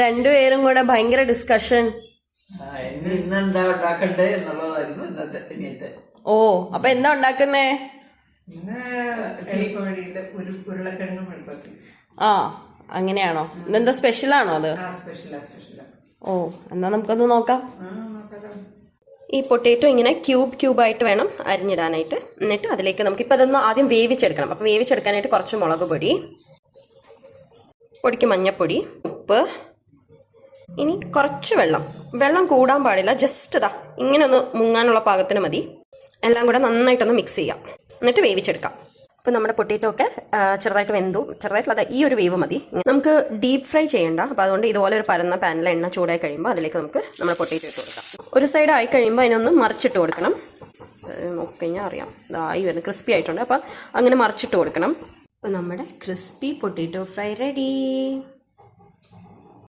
രണ്ടുപേരും കൂടെ ഭയങ്കര ഡിസ്കഷൻ ആ, ഇന്ന് ഇന്നെന്താ ഉണ്ടാക്കണ്ടേ എന്നുള്ളതായിരുന്നു ഇന്നത്തെ ഇന്നത്തെ ഓ അപ്പൊ എന്താ ഉണ്ടാക്കുന്നേ? ആ അങ്ങനെയാണോ? ഇന്നെന്താ സ്പെഷ്യൽ ആണോ അത്? ഓ എന്നാ നമുക്കത് നോക്കാം. നോക്കാം ഈ പൊട്ടേറ്റോ ഇങ്ങനെ ക്യൂബ് ക്യൂബായിട്ട് വേണം അരിഞ്ഞിടാനായിട്ട്. എന്നിട്ട് അതിലേക്ക് നമുക്കിപ്പോൾ അതൊന്ന് ആദ്യം വേവിച്ചെടുക്കണം. അപ്പോൾ വേവിച്ചെടുക്കാനായിട്ട് കുറച്ച് മുളക് പൊടി പൊടിക്ക് മഞ്ഞപ്പൊടി ഉപ്പ് ഇനി കുറച്ച് വെള്ളം. വെള്ളം കൂടാൻ പാടില്ല. ജസ്റ്റ് ഇതാ ഇങ്ങനെ ഒന്ന് മുങ്ങാനുള്ള പാകത്തിന് മതി. എല്ലാം കൂടെ നന്നായിട്ടൊന്ന് മിക്സ് ചെയ്യാം. എന്നിട്ട് വേവിച്ചെടുക്കാം. അപ്പോൾ നമ്മുടെ പൊട്ടേറ്റോ ഒക്കെ ചെറുതായിട്ട് വെന്തു. ചെറുതായിട്ടുള്ളത് ഈ ഒരു വേവ് മതി. നമുക്ക് ഡീപ്പ് ഫ്രൈ ചെയ്യേണ്ട. അപ്പോൾ അതുകൊണ്ട് ഇതുപോലെ ഒരു പരന്ന പാനിൽ എണ്ണ ചൂടായി കഴിയുമ്പോൾ അതിലേക്ക് നമുക്ക് നമ്മുടെ പൊട്ടേറ്റോ ഇട്ട് കൊടുക്കാം. ഒരു സൈഡ് ആയി കഴിയുമ്പോൾ അതിനൊന്ന് മറിച്ചിട്ട് കൊടുക്കണം. നോക്കിക്കഴിഞ്ഞാൽ അറിയാം. ഇതായി വരുന്നത് ക്രിസ്പി ആയിട്ടുണ്ട്. അപ്പോൾ അങ്ങനെ മറിച്ചിട്ട് കൊടുക്കണം. അപ്പോൾ നമ്മുടെ ക്രിസ്പി പൊട്ടേറ്റോ ഫ്രൈ റെഡി.